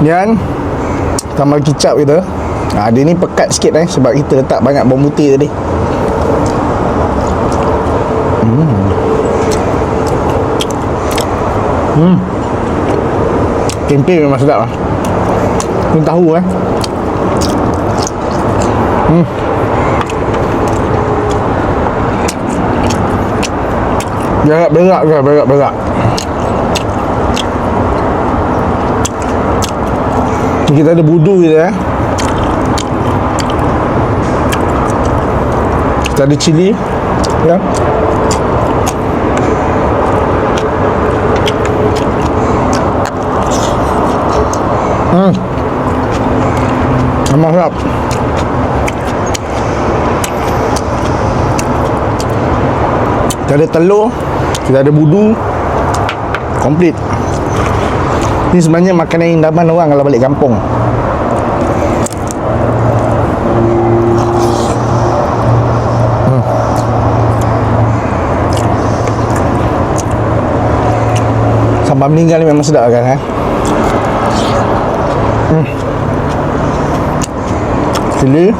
Dan tambah kicap kita. Ha, dia ni pekat sikit eh sebab kita letak banyak bawang putih tadi. Hmm. Hmm. Tempe memang sedap lah. Ni tahu eh. Hmm. Berak-berak ke berak-berak. Kita ada budu kita eh. Kita ada cili. Ya. Hmm. Memang sedap. Kita ada telur, kita ada budu. Komplit. Ni sebenarnya makanan indaman orang kalau balik kampung. Hmm. Sambal meninggal ni memang sedap kan eh? Hmm. Cili